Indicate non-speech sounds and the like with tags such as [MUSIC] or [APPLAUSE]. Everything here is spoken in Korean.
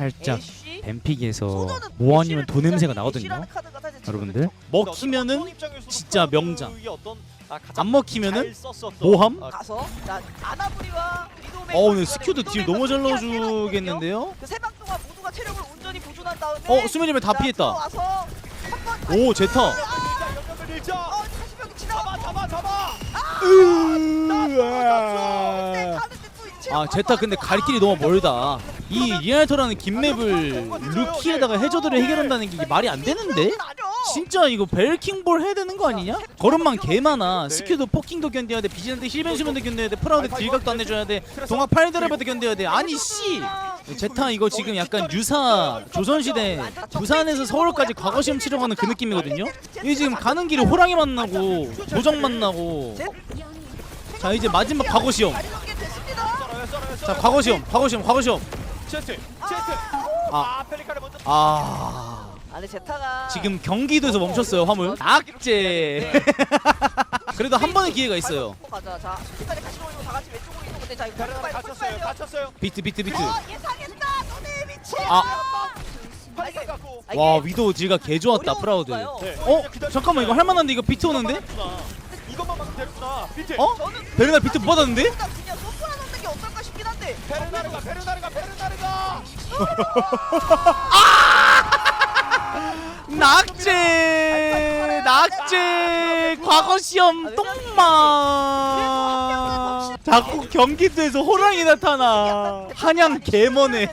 살짝? 뱀픽에서 뭐 아니면 돈 냄새가 나거든요. 여러분들 먹히면은 진짜 명장. 아, 안 먹히면은 모함? 어 오늘 스큐도 딜 너무 잘 넣어주겠는데요? 그세방 동안 모두가 체력을 온전히 보존한 다음에 어 수면이면 다 자, 피했다. 오 제타. 어 40명이 지나가 잡아 잡아 아 제타 근데 갈 길이 너무 멀다. 이 리알토라는 긴 맵을 루키에다가 해저드를 해결한다는 게 말이 안 되는데? 진짜 이거 벨킹볼 해야 되는 거 아니냐? 걸음만 개 많아. 스큐도 포킹도 견뎌야 돼. 비지한테 힐벤 수면도 견뎌야 돼. 프라우드 딜각도 안 내줘야 돼. 동학 팔드라바도 견뎌야 돼. 아니 씨. 제타 이거 지금 약간 유사 조선시대 부산에서 서울까지 과거 시험 치러 가는 그 느낌이거든요. 이게 지금 가는 길에 호랑이 만나고 조정 만나고 자 이제 마지막 과거 시험. 자 과거 시험, 과거 시험, 과거 시험. 체스트 체스트 아. 아 펠리카를 먼저 아 아니 제타가 지금 경기도에서 멈췄어요 화물. 악재. [LAUGHS] 그래도 한 번의 기회가 있어요. 가자 자 끝까지 같이 올리고 다 같이 왼쪽으로 이동 근데 자 이거 베르나를 빨리 갇혔어요 빨리 갇혔어요 비트 비트 비트. 어 예상했다 너네 미치 아. 갖고 와 위도우 딜가 개 좋았다 프라우드. 네. 어 잠깐만 이거 할만한데 이거 비트 오는데? 이것만 막으면 되는구나 비트 어? 베르나 비트 못 받았는데? 베르나르가 베르나르가 베르나르가 낙제 낙제 과거 시험 똥망 자꾸 경기도에서 호랑이 나타나 한양 개머네.